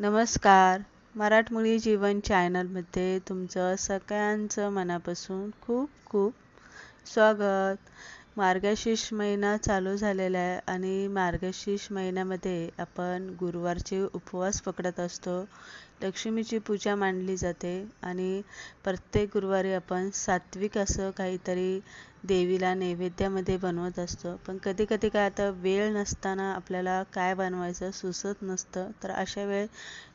नमस्कार. मराठमोळी जीवन चॅनलमध्ये तुमचं सगळ्यांचं मनापासून खूप खूप स्वागत. मार्गशीर्ष महिना चालू झालेला आहे आणि मार्गशीर्ष महिन्यामध्ये आपण गुरुवारचे उपवास पकडत असतो. लक्ष्मीची पूजा मांडली जाते आणि प्रत्येक गुरुवारी आपण सात्विक असं काहीतरी देवीला नैवेद्यामध्ये बनवत असतो. पण कधी कधी काय आता वेळ नसताना आपल्याला काय बनवायचं सुचत नसतं. तर अशा वेळ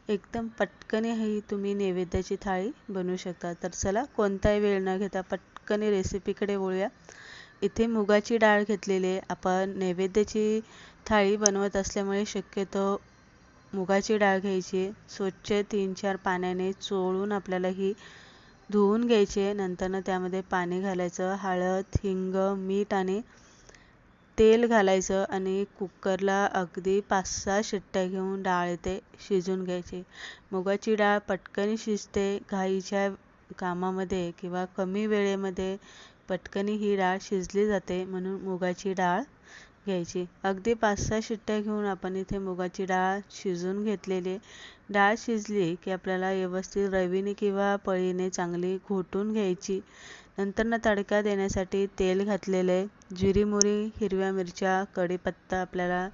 एकदम पटकनही तुम्ही नैवेद्याची थाळी बनवू शकता. तर चला कोणताही वेळ न घेता पटकन रेसिपीकडे वळूया. इथे मुगाची डाळ घेतलेली आहे. आपण नैवेद्याची थाळी बनवत असल्यामुळे शक्यतो मुगाची डाळ घ्यायची स्वच्छ तीन चार पाण्याने चोळून आपल्याला ही धुवून घ्यायची नंतरनं त्यामध्ये पाणी घालायचं हळद हिंग मीठ आणि तेल घालायचं आणि कुकरला अगदी पाच सहा शिट्ट्या घेऊन डाळ येते शिजून घ्यायची. मुगाची डाळ पटकन शिजते. घाईच्या कामामध्ये किंवा कमी वेळेमध्ये पटकनी ही डाळ शिजली जाते म्हणून मुगाची डाळ घ्यायची. अगदी पाच सहा शिट्ट्या घेऊन आपण इथे मुगाची डाळ शिजून घेतलेली डाळ शिजली की आपल्याला व्यवस्थित रवीने किंवा पळीने चांगली घोटून घ्यायची. नंतरनं तडका देण्यासाठी तेल घातलेलं आहे जिरी मोरी हिरव्या मिरच्या कढीपत्ता आपल्याला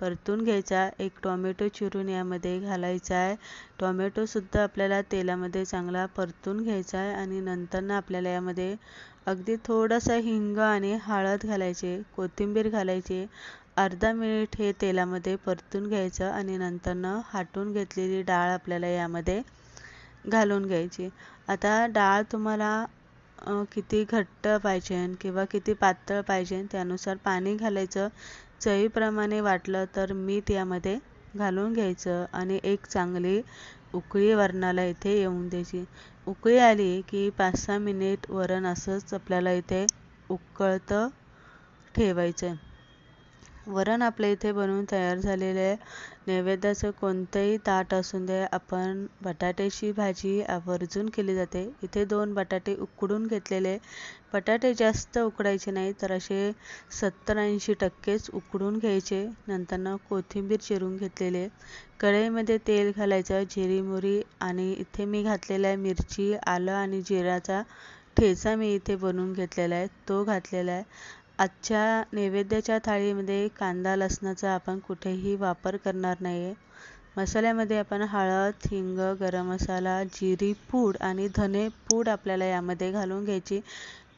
परतून घ्यायचा. एक टोमॅटो चिरून यामध्ये घालायचा आहे. टोमॅटोसुद्धा आपल्याला तेलामध्ये चांगला परतून घ्यायचा आहे आणि नंतरनं आपल्याला यामध्ये अगदी थोडंसं हिंग आणि हळद घालायचे कोथिंबीर घालायची अर्धा मिनिट हे तेलामध्ये परतून घ्यायचं आणि नंतरनं हाटून घेतलेली डाळ आपल्याला यामध्ये घालून घ्यायची. आता डाळ तुम्हाला किती घट्ट पाहिजे किंवा किती पातळ पाहिजे त्यानुसार पाणी घालायचं. चवीप्रमाणे वाटलं तर मीठ यामध्ये घालून घ्यायचं आणि एक चांगली उकळी वरणाला इथे येऊन द्यायची उकळी आली की पाच सहा मिनिट वरण असंच आपल्याला इथे उकळतं ठेवायचं वरण आपल्या इथे बनवून तयार झालेले आहे. नैवेद्याचं कोणतंही ताट असून दे आपण बटाट्याची भाजी आवर्जून केली जाते. इथे दोन बटाटे उकडून घेतलेले बटाटे जास्त उकडायचे नाही तर असे सत्तर ऐंशी टक्केच उकडून घ्यायचे. नंतरनं कोथिंबीर चिरून घेतलेले कढईमध्ये तेल घालायचं जिरी मोरी आणि इथे मी घातलेला आहे मिरची आलं आणि जिराचा ठेचा मी इथे बनवून घेतलेला आहे. तो घातलेला आहे. आजच्या नैवेद्याच्या थाळीमध्ये कांदा लसणाचा आपण कुठेही वापर करणार नाही आहे मसाल्यामध्ये आपण हळद हिंग गरम मसाला जिरी पूड आणि धने पूड आपल्याला यामध्ये घालून घ्यायची.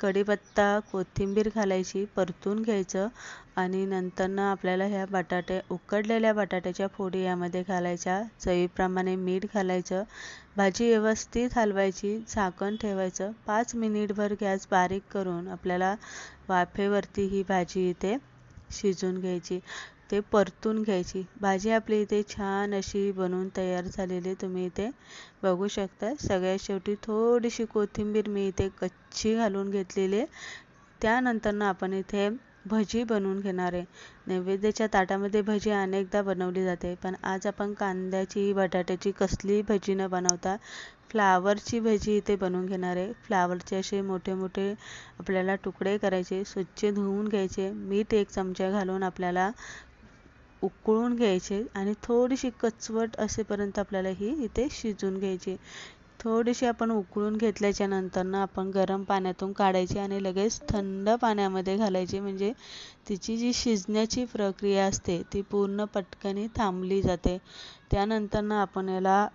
कढीपत्ता कोथिंबीर घालायची परतून घ्यायचं. आणि नंतरनं आपल्याला ह्या बटाटे उकडलेल्या बटाट्याच्या फोडी यामध्ये घालायच्या. चवीप्रमाणे मीठ घालायचं. भाजी व्यवस्थित हलवायची झाकण ठेवायचं. पाच मिनिटभर गॅस बारीक करून आपल्याला वाफेवरती ही भाजी इथे शिजून घ्यायची. ते परतून घ्यायची. भाजी आपली इथे छान अशी बनवून तयार झालेली तुम्ही इथे बघू शकता. सगळ्यात शेवटी थोडीशी कोथिंबीर मी इथे कच्ची घालून घेतलेली आहे. त्यानंतरनं आपण इथे भजी बनवून घेणार आहे. नैवेद्याच्या ताटामध्ये भजी अनेकदा बनवली जाते पण आज आपण कांद्याची बटाट्याची कसली भजी न बनवता फ्लावरची भजी इथे बनवून घेणार आहे. फ्लावरचे असे मोठे मोठे आपल्याला तुकडे करायचे स्वच्छ धुवून घ्यायचे मीठ एक चमचा घालून आपल्याला उकळून घ्यायचे आणि थोडीशी कचवट असेपर्यंत आपल्याला ही इथे शिजून घ्यायची. थोडीशी आपण उकळून घेतल्याच्या नंतरनं आपण गरम पाण्यातून काढायची आणि लगेच थंड पाण्यामध्ये घालायची. म्हणजे तिची जी शिजण्याची प्रक्रिया असते ती पूर्ण पटकनी थांबली जाते. त्यानंतरनं आपण याला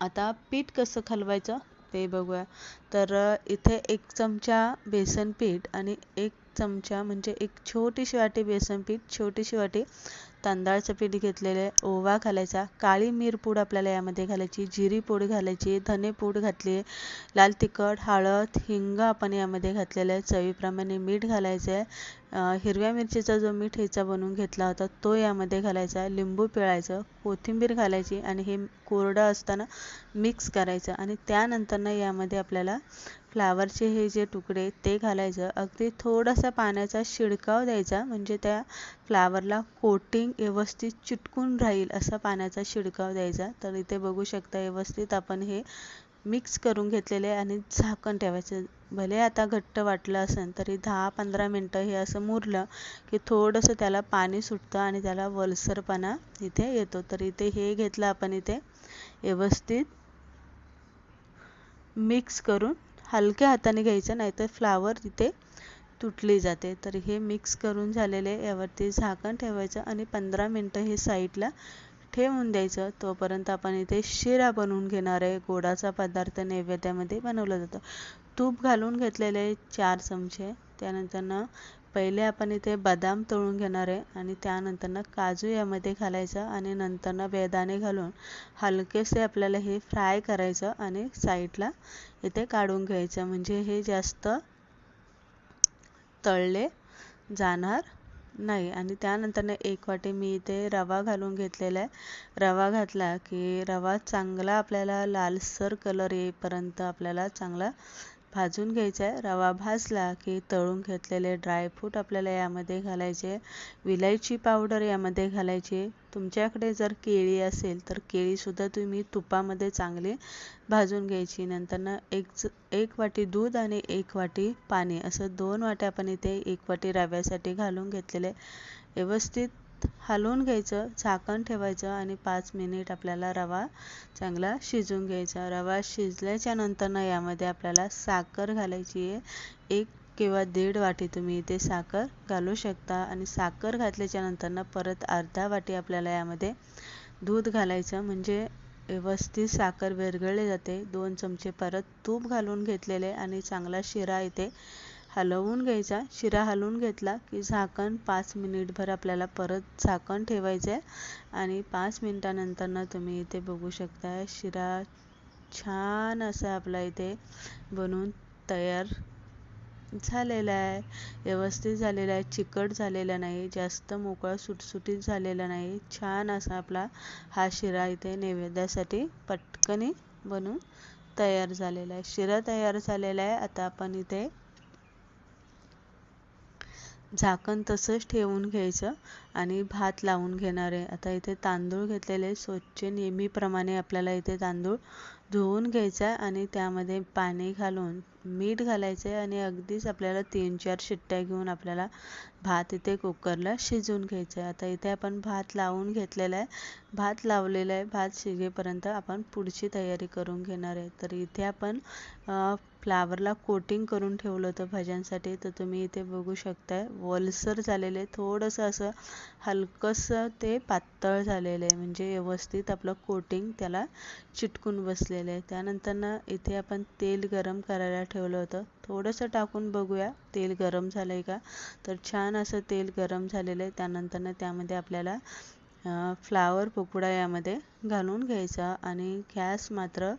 आता पीठ कसं खालवायचं ते बघूया. तर इथे एक चमचा बेसन पीठ आणि एक चमचा म्हणजे एक छोटीशी वाटी बेसन पीठ छोटीशी वाटी तांदळाचं पीठ घेतलेलं आहे ओवा घालायचा काळी मिरपूड आपल्याला यामध्ये घालायची जिरी पूड घालायची धने पूड घातली आहे लाल तिखट हळद हिंग आपण यामध्ये घातलेलं आहे. चवीप्रमाणे मीठ घालायचं आहे. हिरव्या मिरचीचा जो मीठ ह्याचा बनवून घेतला होता तो यामध्ये घालायचा लिंबू पिळायचं कोथिंबीर घालायची आणि हे कोरडं असताना मिक्स करायचं आणि त्यानंतरनं यामध्ये आपल्याला फ्लावरचे हे जे तुकडे ते घालायचं. अगदी थोडासा पाण्याचा शिडकाव द्यायचा म्हणजे त्या फ्लावरला कोटिंग व्यवस्थित चिटकून राहील असा पाण्याचा शिडकाव द्यायचा. तर इथे बघू शकता व्यवस्थित आपण हे मिक्स करून घेतलेले आणि झाकण ठेवायचं. भले आता घट्ट वाटलं असेल तरी दहा पंधरा मिनटं हे असं मुरलं की थोडंसं त्याला पाणी सुटतं आणि त्याला वलसरपणा इथे येतो. तर इथे हे घेतलं आपण इथे. व्यवस्थित मिक्स करून हलक्या हाताने घ्यायचं नाहीतर फ्लावर तिथे तुटली जाते. तर हे मिक्स करून झालेले यावरती झाकण ठेवायचं आणि पंधरा मिनटं हे साईडला ठेवून द्यायचं. तोपर्यंत आपण इथे शिरा बनवून घेणार आहे. गोडाचा पदार्थ नैवेद्यामध्ये बनवला जातो. तूप घालून घेतलेले चार चमचे. त्यानंतरनं पहिले आपण इथे बदाम तळून घेणार आहे आणि त्यानंतरनं काजू यामध्ये घालायचं आणि नंतरनं बेदाणे घालून हलकेसे आपल्याला हे फ्राय करायचं आणि साईडला इथे काढून घ्यायचं. म्हणजे हे जास्त तळले जाणार नाही. आणि त्यानंतरनं एक वाटी मी इथे रवा घालून घेतलेला आहे. रवा घातला की रवा चांगला आपल्याला लालसर कलर येईपर्यंत आपल्याला चांगला भाजून घ्यायचा. आहे रवा भाजला की तळून घेतलेले ड्रायफ्रूट आपल्याला यामध्ये घालायचे. विलायची पावडर यामध्ये घालायची. तुमच्याकडे जर केळी असेल तर केळीसुद्धा तुम्ही तुपामध्ये चांगली भाजून घ्यायची. नंतरनं एक एक वाटी दूध आणि एक वाटी पाणी. असं दोन वाट्या आपण इथे एक वाटी रव्यासाठी घालून घेतलेले. व्यवस्थित हलवून घ्यायचं झाकण ठेवायचं आणि पाच मिनिट आपल्याला रवा चांगला शिजून घ्यायचा. रवा शिजल्याच्या नंतरनं यामध्ये आपल्याला साखर घालायची आहे. एक किंवा दीड वाटी तुम्ही इथे साखर घालू शकता आणि साखर घातल्याच्या नंतरनं परत अर्धा वाटी आपल्याला यामध्ये दूध घालायचं. म्हणजे व्यवस्थित साखर विरघळली जाते. दोन चमचे परत तूप घालून घेतलेले आणि चांगला शिरा इथे हलवून घ्यायचा शिरा हलवून घेतला की झाकण पाच मिनिटभर आपल्याला परत झाकण ठेवायचं आहे आणि पाच मिनटानंतरनं तुम्ही इथे बघू शकता शिरा छान असा आपला इथे बनवून तयार झालेला आहे. व्यवस्थित झालेला आहे चिकट झालेला नाही जास्त मोकळा सुटसुटीत झालेला नाही. छान असा आपला हा शिरा इथे नैवेद्यासाठी पटकनी बनवून तयार झालेला आहे. शिरा तयार झालेला आहे. आता आपण इथे झाकण तसंच ठेवून घ्यायचं. आणि भात लावून घेणार आहे. आता इथे तांदूळ घेतलेले स्वच्छ नेहमीप्रमाणे आपल्याला इथे तांदूळ धुवून घ्यायचा आणि त्यामध्ये पाणी घालून मीठ घालायचं आहे आणि अगदीच आपल्याला तीन चार शिट्ट्या घेऊन आपल्याला भात इथे कुकरला शिजवून घ्यायचं आहे. आता इथे आपण भात लावून घेतलेला आहे. भात लावलेला आहे. भात शिजेपर्यंत आपण पुढची तयारी करून घेणार आहे. तर इथे आपण फ्लावरला कोटिंग करून ठेवलं होतं भाज्यांसाठी. तर तुम्ही इथे बघू शकताय. वलसर झालेले थोडंसं असं हलकंसं ते पातळ झालेलं आहे. म्हणजे व्यवस्थित आपलं कोटिंग त्याला चिटकून बसलेलं आहे. त्यानंतरनं इथे आपण तेल गरम करायला ठेवलं होतं. थोडंसं टाकून बघूया. तेल गरम झालं आहे का? तर छान असं तेल गरम झालेलं आहे. त्यानंतरनं त्यामध्ये आपल्याला फ्लावर पकोडा यामध्ये घालून घ्यायचा आणि गॅस मात्र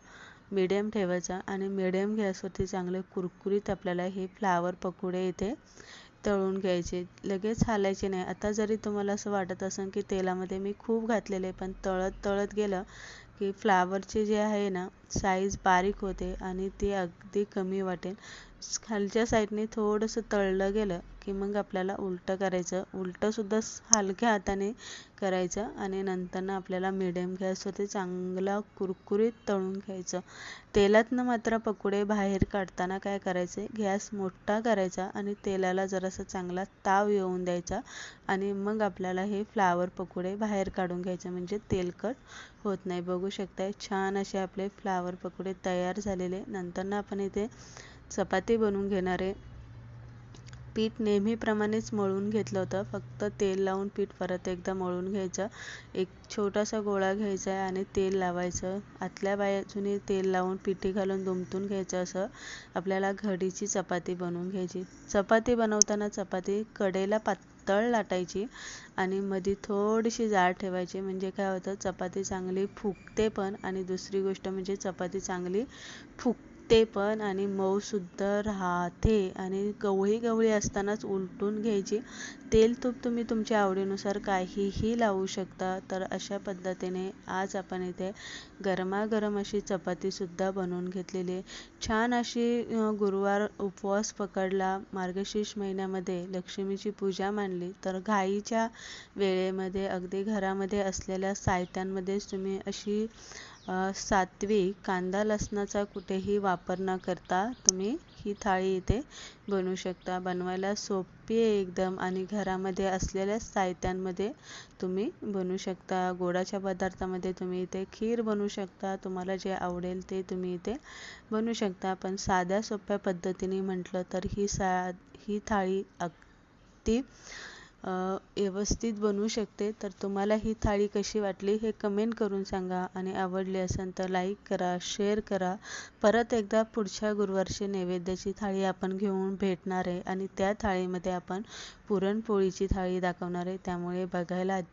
मिडियम ठेवायचा. आणि मिडियम गॅसवरती चांगले कुरकुरीत आपल्याला हे फ्लावर पकोडे इथे तळून घ्यायचे लगेच हालायचे नाही. आता जरी तुम्हाला असं वाटत असेल की तेलामध्ये मी खूप घातलेले पण तळत तळत गेलं की फ्लावरचे जे आहे ना साईज बारीक होते आणि ते अगदी कमी वाटेल. खालच्या साईडने थोडंसं तळलं गेलं की मग आपल्याला उलटं करायचं. उलटंसुद्धा हलक्या हाताने करायचं आणि नंतरनं आपल्याला मिडियम गॅसवरती चांगला कुरकुरीत तळून घ्यायचं. तेलातनं मात्र पकोडे बाहेर काढताना काय करायचे? गॅस मोठा करायचा आणि तेलाला जरासा चांगला ताव येऊन द्यायचा आणि मग आपल्याला हे फ्लावर पकोडे बाहेर काढून घ्यायचे. म्हणजे तेलकट होत नाही. बघू शकताय छान असे आपले फ्लावर पकोडे तयार झालेले. नंतरनं आपण इथे चपाती बनवून घेणार. आहे पीठ नेहमीप्रमाणेच मळून घेतलं होतं. फक्त तेल लावून पीठ परत एकदा मळून घ्यायचं. एक छोटासा गोळा घ्यायचा आहे आणि तेल लावायचं. आतल्या बाजूने तेल लावून पिठी घालून दुमतून घ्यायचं असं आपल्याला घडीची चपाती बनवून घ्यायची. चपाती बनवताना चपाती कडेला पातळ लाटायची आणि मध्ये थोडीशी जाड ठेवायची. म्हणजे काय होतं? चपाती चांगली फुगते पण आणि दुसरी गोष्ट म्हणजे चपाती चांगली फुग ते पण आणि मऊसुद्धा राहते आणि गवळी गवळी असतानाच उलटून घ्यायची. तेल तूप तुम्ही तुमच्या आवडीनुसार काहीही लावू शकता. तर अशा पद्धतीने आज आपण इथे गरमागरम अशी चपातीसुद्धा बनवून घेतलेली आहे. छान अशी गुरुवार उपवास पकडला. मार्गशीर्ष महिन्यामध्ये लक्ष्मीची पूजा मांडली. तर घाईच्या वेळेमध्ये अगदी घरामध्ये असलेल्या साहित्यांमध्येच तुम्ही अशी सात्विक कांदा लसणाचा कुठेही वापर न करता तुम्ही ही थाळी इथे बनवू शकता. बनवायला सोपी आहे एकदम आणि घरामध्ये असलेल्या साहित्यांमध्ये तुम्ही बनवू शकता. गोडाच्या पदार्थामध्ये तुम्ही इथे खीर बनवू शकता. तुम्हाला जे आवडेल ते तुम्ही इथे बनवू शकता. पण साध्या सोप्या पद्धतीने म्हटलं तर ही सा ही थाळी अगदी व्यवस्थित बनवू शकते तर तुम्हाला ही थाळी कशी वाटली हे कमेंट करून सांगा. आणि आवडली असेल तर लाईक करा शेअर करा. परत एकदा पुढच्या गुरुवारची नैवेद्याची थाळी आपण घेऊन भेटणार आहे. आणि त्या थाळीमध्ये आपण पुरणपोळीची थाळी दाखवणार आहे. त्यामुळे बघायला अजिबात